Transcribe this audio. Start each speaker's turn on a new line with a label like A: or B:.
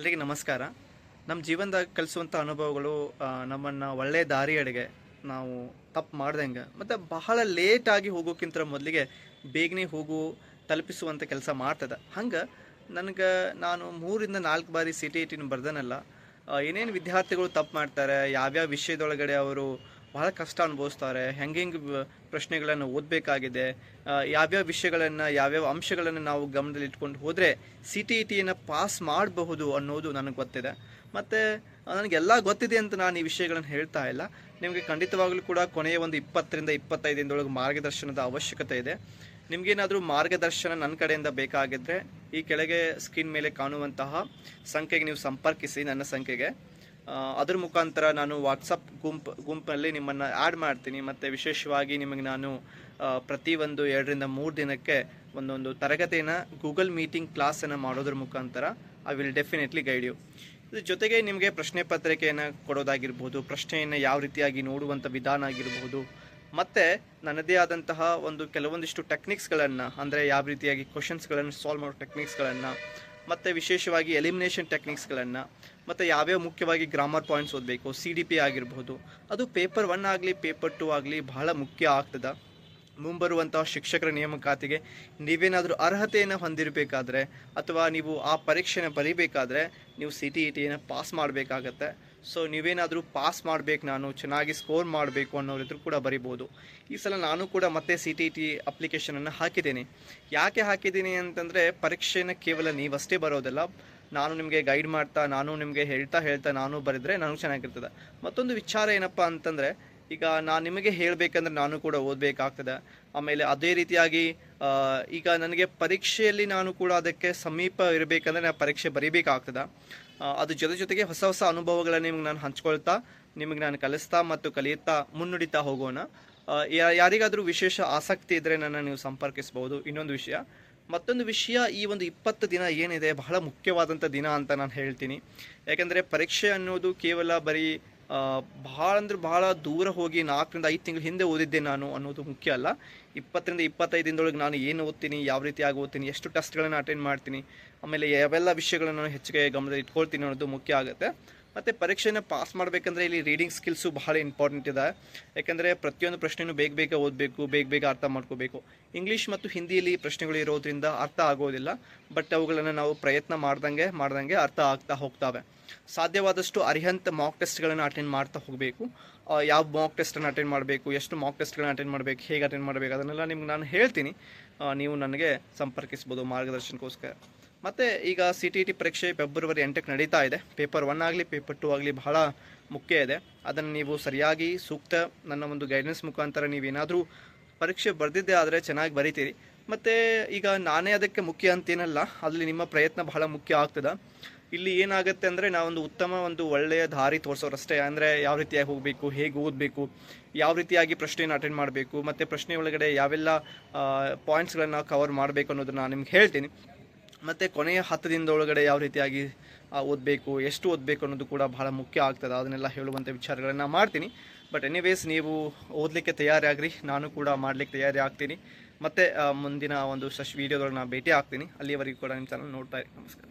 A: ಎಲ್ಲರಿಗೆ ನಮಸ್ಕಾರ. ನಮ್ಮ ಜೀವನದಾಗ ಕಲಿಸುವಂಥ ಅನುಭವಗಳು ನಮ್ಮನ್ನು ಒಳ್ಳೆಯ ದಾರಿಯಡೆಗೆ ನಾವು ತಪ್ಪು ಮಾಡ್ದಂಗೆ, ಮತ್ತು ಬಹಳ ಲೇಟಾಗಿ ಹೋಗೋಕ್ಕಿಂತ ಮೊದಲಿಗೆ ಬೇಗನೆ ಹೋಗು ತಲುಪಿಸುವಂಥ ಕೆಲಸ ಮಾಡ್ತದೆ. ಹಂಗೆ ನನಗೆ ನಾನು ಮೂರಿಂದ ನಾಲ್ಕು ಬಾರಿ ಸಿ ಟಿ ಐ ಟಿನ ಬರ್ದನಲ್ಲ ಏನೇನು ವಿದ್ಯಾರ್ಥಿಗಳು ತಪ್ಪು ಮಾಡ್ತಾರೆ, ಯಾವ್ಯಾವ ವಿಷಯದೊಳಗಡೆ ಅವರು ಬಹಳ ಕಷ್ಟ ಅನುಭವಿಸ್ತಾರೆ. ಹೆಂಗೆ ಹೆಂಗೆ ಪ್ರಶ್ನೆಗಳನ್ನು ಓದಬೇಕಾಗಿದೆ. ಯಾವ್ಯಾವ ವಿಷಯಗಳನ್ನು, ಯಾವ್ಯಾವ ಅಂಶಗಳನ್ನು ನಾವು ಗಮನದಲ್ಲಿ ಇಟ್ಕೊಂಡು ಹೋದರೆ ಸಿ ಟಿ ಇ ಟಿಯನ್ನು ಪಾಸ್ ಮಾಡಬಹುದು ಅನ್ನೋದು ನನಗೆ ಗೊತ್ತಿದೆ. ಮತ್ತು ನನಗೆಲ್ಲ ಗೊತ್ತಿದೆ ಅಂತ ನಾನು ಈ ವಿಷಯಗಳನ್ನು ಹೇಳ್ತಾ ಇಲ್ಲ. ನಿಮಗೆ ಖಂಡಿತವಾಗಲೂ ಕೂಡ ಕೊನೆಯ ಒಂದು ಇಪ್ಪತ್ತರಿಂದ ಇಪ್ಪತ್ತೈದರೊಳಗೆ ಮಾರ್ಗದರ್ಶನದ ಅವಶ್ಯಕತೆ ಇದೆ. ನಿಮಗೇನಾದರೂ ಮಾರ್ಗದರ್ಶನ ನನ್ನ ಕಡೆಯಿಂದ ಬೇಕಾಗಿದ್ದರೆ ಈ ಕೆಳಗೆ ಸ್ಕ್ರೀನ್ ಮೇಲೆ ಕಾಣುವಂತಹ ಸಂಖ್ಯೆಗೆ ನೀವು ಸಂಪರ್ಕಿಸಿ, ನನ್ನ ಸಂಖ್ಯೆಗೆ. ಅದ್ರ ಮುಖಾಂತರ ನಾನು ವಾಟ್ಸಪ್ ಗುಂಪು, ಗುಂಪಲ್ಲಿ ನಿಮ್ಮನ್ನು ಆ್ಯಡ್ ಮಾಡ್ತೀನಿ. ಮತ್ತು ವಿಶೇಷವಾಗಿ ನಿಮಗೆ ನಾನು ಪ್ರತಿ ಒಂದು ಎರಡರಿಂದ ಮೂರು ದಿನಕ್ಕೆ ಒಂದೊಂದು ತರಗತಿಯನ್ನು ಗೂಗಲ್ ಮೀಟಿಂಗ್ ಕ್ಲಾಸನ್ನು ಮಾಡೋದ್ರ ಮುಖಾಂತರ I will definitely guide you ಇದ್ರ ಜೊತೆಗೆ ನಿಮಗೆ ಪ್ರಶ್ನೆ ಪತ್ರಿಕೆಯನ್ನು ಕೊಡೋದಾಗಿರ್ಬೋದು, ಪ್ರಶ್ನೆಯನ್ನು ಯಾವ ರೀತಿಯಾಗಿ ನೋಡುವಂಥ ವಿಧಾನ ಆಗಿರ್ಬೋದು, ಮತ್ತು ನನ್ನದೇ ಆದಂತಹ ಒಂದು ಕೆಲವೊಂದಿಷ್ಟು ಟೆಕ್ನಿಕ್ಸ್ಗಳನ್ನು ಅಂದರೆ ಯಾವ ರೀತಿಯಾಗಿ ಕ್ವಶನ್ಸ್ಗಳನ್ನು ಸಾಲ್ವ್ ಮಾಡೋ ಟೆಕ್ನಿಕ್ಸ್ಗಳನ್ನು ಮತ್ತು ವಿಶೇಷವಾಗಿ ಎಲಿಮಿನೇಷನ್ ಟೆಕ್ನಿಕ್ಸ್ಗಳನ್ನು ಮತ್ತು ಯಾವ್ಯಾವ ಮುಖ್ಯವಾಗಿ ಗ್ರಾಮರ್ ಪಾಯಿಂಟ್ಸ್ ಓದಬೇಕು ಸಿ ಡಿ ಪಿ ಆಗಿರ್ಬೋದು, ಅದು ಪೇಪರ್ ಒನ್ ಆಗಲಿ ಪೇಪರ್ ಟು ಆಗಲಿ ಬಹಳ ಮುಖ್ಯ ಆಗ್ತದೆ. ಮುಂಬರುವಂತಹ ಶಿಕ್ಷಕರ ನೇಮಕಾತಿಗೆ ನೀವೇನಾದರೂ ಅರ್ಹತೆಯನ್ನು ಹೊಂದಿರಬೇಕಾದ್ರೆ, ಅಥವಾ ನೀವು ಆ ಪರೀಕ್ಷೆನ ಬರೀಬೇಕಾದ್ರೆ, ನೀವು ಸಿ ಟಿ ಇ ಟಿಯನ್ನು ಪಾಸ್ ಮಾಡಬೇಕಾಗತ್ತೆ. ಸೊ ನೀವೇನಾದರೂ ಪಾಸ್ ಮಾಡಬೇಕು ನಾನು, ಚೆನ್ನಾಗಿ ಸ್ಕೋರ್ ಮಾಡಬೇಕು ಅನ್ನೋರಿದ್ರು ಕೂಡ ಬರಿಬೋದು. ಈ ಸಲ ನಾನು ಕೂಡ ಮತ್ತೆ ಸಿ ಟಿ ಟಿ ಅಪ್ಲಿಕೇಶನನ್ನು ಹಾಕಿದ್ದೀನಿ. ಯಾಕೆ ಹಾಕಿದ್ದೀನಿ ಅಂತಂದರೆ, ಪರೀಕ್ಷೆನ ಕೇವಲ ನೀವಷ್ಟೇ ಬರೋದಲ್ಲ. ನಾನು ನಿಮಗೆ ಗೈಡ್ ಮಾಡ್ತಾ, ನಾನು ನಿಮಗೆ ಹೇಳ್ತಾ ಹೇಳ್ತಾ ನಾನು ಬರೆದ್ರೆ ನನಗೆ ಚೆನ್ನಾಗಿರ್ತದೆ. ಮತ್ತೊಂದು ವಿಚಾರ ಏನಪ್ಪ ಅಂತಂದರೆ ಈಗ ನಾನು ನಿಮಗೆ ಹೇಳಬೇಕಂದ್ರೆ ನಾನು ಕೂಡ ಓದಬೇಕಾಗ್ತದೆ. ಆಮೇಲೆ ಅದೇ ರೀತಿಯಾಗಿ ಈಗ ನನಗೆ ಪರೀಕ್ಷೆಯಲ್ಲಿ ನಾನು ಕೂಡ ಅದಕ್ಕೆ ಸಮೀಪ ಇರಬೇಕಂದ್ರೆ ನಾನು ಪರೀಕ್ಷೆ ಬರೀಬೇಕಾಗ್ತದೆ. ಅದು ಜೊತೆ ಜೊತೆಗೆ ಹೊಸ ಹೊಸ ಅನುಭವಗಳನ್ನ ನಿಮ್ಗೆ ನಾನು ಹಂಚ್ಕೊಳ್ತಾ, ನಿಮಗೆ ನಾನು ಕಲಿಸ್ತಾ ಮತ್ತು ಕಲಿಯುತ್ತಾ ಮುನ್ನುಡಿತಾ ಹೋಗೋಣ. ಯಾರಿಗಾದರೂ ವಿಶೇಷ ಆಸಕ್ತಿ ಇದ್ದರೆ ನನ್ನ ನೀವು ಸಂಪರ್ಕಿಸ್ಬೋದು. ಇನ್ನೊಂದು ವಿಷಯ, ಮತ್ತೊಂದು ವಿಷಯ, ಈ ಒಂದು ಇಪ್ಪತ್ತು ದಿನ ಏನಿದೆ, ಬಹಳ ಮುಖ್ಯವಾದಂಥ ದಿನ ಅಂತ ನಾನು ಹೇಳ್ತೀನಿ. ಯಾಕೆಂದರೆ ಪರೀಕ್ಷೆ ಅನ್ನೋದು ಕೇವಲ ಬರೀ ಬಹಳ ಅಂದ್ರೆ ಬಹಳ ದೂರ ಹೋಗಿ ನಾಲ್ಕರಿಂದ ಐದು ತಿಂಗಳು ಹಿಂದೆ ಓದಿದ್ದೆ ನಾನು ಅನ್ನೋದು ಮುಖ್ಯ ಅಲ್ಲ. ಇಪ್ಪತ್ತರಿಂದ ಇಪ್ಪತ್ತೈದು ದಿನದೊಳಗೆ ನಾನು ಏನು ಓದ್ತೀನಿ, ಯಾವ ರೀತಿಯಾಗಿ ಓದ್ತೀನಿ, ಎಷ್ಟು ಟೆಸ್ಟ್ಗಳನ್ನು ಅಟೆಂಡ್ ಮಾಡ್ತೀನಿ, ಆಮೇಲೆ ಯಾವೆಲ್ಲ ವಿಷಯಗಳನ್ನು ನಾನು ಹೆಚ್ಚಿಗೆ ಗಮನದಲ್ಲಿ ಇಟ್ಕೊಳ್ತೀನಿ ಅನ್ನೋದು ಮುಖ್ಯ ಆಗುತ್ತೆ. ಮತ್ತು ಪರೀಕ್ಷೆನ ಪಾಸ್ ಮಾಡಬೇಕಂದ್ರೆ ಇಲ್ಲಿ ರೀಡಿಂಗ್ ಸ್ಕಿಲ್ಸು ಬಹಳ ಇಂಪಾರ್ಟೆಂಟ್ ಇದೆ. ಯಾಕೆಂದರೆ ಪ್ರತಿಯೊಂದು ಪ್ರಶ್ನೆಯೂ ಬೇಗ ಬೇಗ ಓದಬೇಕು, ಬೇಗ ಬೇಗ ಅರ್ಥ ಮಾಡ್ಕೋಬೇಕು. ಇಂಗ್ಲೀಷ್ ಮತ್ತು ಹಿಂದಿಯಲ್ಲಿ ಪ್ರಶ್ನೆಗಳು ಇರೋದ್ರಿಂದ ಅರ್ಥ ಆಗೋದಿಲ್ಲ. ಬಟ್ ಅವುಗಳನ್ನು ನಾವು ಪ್ರಯತ್ನ ಮಾಡ್ದಂಗೆ ಮಾಡ್ದಂಗೆ ಅರ್ಥ ಆಗ್ತಾ ಹೋಗ್ತವೆ. ಸಾಧ್ಯವಾದಷ್ಟು ಅರಿಹಂತ ಮಾಕ್ ಟೆಸ್ಟ್ಗಳನ್ನು ಅಟೆಂಡ್ ಮಾಡ್ತಾ ಹೋಗಬೇಕು. ಯಾವ ಮಾಕ್ ಟೆಸ್ಟನ್ನು ಅಟೆಂಡ್ ಮಾಡಬೇಕು, ಎಷ್ಟು ಮಾಕ್ ಟೆಸ್ಟ್ಗಳನ್ನ ಅಟೆಂಡ್ ಮಾಡಬೇಕು, ಹೇಗೆ ಅಟೆಂಡ್ ಮಾಡಬೇಕು, ಅದನ್ನೆಲ್ಲ ನಿಮ್ಗೆ ನಾನು ಹೇಳ್ತೀನಿ. ನೀವು ನನಗೆ ಸಂಪರ್ಕಿಸ್ಬೋದು ಮಾರ್ಗದರ್ಶನಕ್ಕೋಸ್ಕರ. ಮತ್ತು ಈಗ ಸಿ ಟಿ ಟಿ ಪರೀಕ್ಷೆ ಫೆಬ್ರವರಿ ಎಂಟಕ್ಕೆ ನಡೀತಾ ಇದೆ. ಪೇಪರ್ ಒನ್ ಆಗಲಿ, ಪೇಪರ್ ಟು ಆಗಲಿ ಬಹಳ ಮುಖ್ಯ ಇದೆ. ಅದನ್ನು ನೀವು ಸರಿಯಾಗಿ, ಸೂಕ್ತ ನನ್ನ ಒಂದು ಗೈಡೆನ್ಸ್ ಮುಖಾಂತರ ನೀವೇನಾದರೂ ಪರೀಕ್ಷೆ ಬರೆದಿದ್ದೆ ಆದರೆ ಚೆನ್ನಾಗಿ ಬರಿತೀರಿ. ಮತ್ತು ಈಗ ನಾನೇ ಅದಕ್ಕೆ ಮುಖ್ಯ ಅಂತೇನಲ್ಲ, ಅಲ್ಲಿ ನಿಮ್ಮ ಪ್ರಯತ್ನ ಬಹಳ ಮುಖ್ಯ ಆಗ್ತದೆ. ಇಲ್ಲಿ ಏನಾಗುತ್ತೆ ಅಂದರೆ ನಾವೊಂದು ಉತ್ತಮ ಒಂದು ಒಳ್ಳೆಯ ದಾರಿ ತೋರಿಸೋರಷ್ಟೇ. ಅಂದರೆ ಯಾವ ರೀತಿಯಾಗಿ ಹೋಗಬೇಕು, ಹೇಗೆ ಓದಬೇಕು, ಯಾವ ರೀತಿಯಾಗಿ ಪ್ರಶ್ನೆಯನ್ನು ಅಟೆಂಡ್ ಮಾಡಬೇಕು, ಮತ್ತು ಪ್ರಶ್ನೆ ಒಳಗಡೆ ಯಾವೆಲ್ಲ ಪಾಯಿಂಟ್ಸ್ಗಳನ್ನು ಕವರ್ ಮಾಡಬೇಕು ಅನ್ನೋದನ್ನು ನಾನು ನಿಮ್ಗೆ ಹೇಳ್ತೀನಿ. ಮತ್ತು ಕೊನೆಯ ಹತ್ತು ದಿನದೊಳಗಡೆ ಯಾವ ರೀತಿಯಾಗಿ ಓದಬೇಕು, ಎಷ್ಟು ಓದಬೇಕು ಅನ್ನೋದು ಕೂಡ ಬಹಳ ಮುಖ್ಯ ಆಗ್ತದೆ. ಅದನ್ನೆಲ್ಲ ಹೇಳುವಂಥ ವಿಚಾರಗಳನ್ನು ಮಾಡ್ತೀನಿ. ಬಟ್ ಎನಿವೇಸ್ ನೀವು ಓದಲಿಕ್ಕೆ ತಯಾರಿಯಾಗ್ರಿ ನಾನು ಕೂಡ ಮಾಡಲಿಕ್ಕೆ ತಯಾರಿ ಆಗ್ತೀನಿ. ಮತ್ತು ಮುಂದಿನ ಒಂದು ಸಶ್ ವೀಡಿಯೋದೊಳಗೆ ನಾನು ಭೇಟಿ ಆಗ್ತೀನಿ. ಅಲ್ಲಿಯವರೆಗೂ ಕೂಡ ನಿಮ್ಮ ಚಾನಲ್ ನೋಡ್ತಾ ಇರಿ. ನಮಸ್ಕಾರ.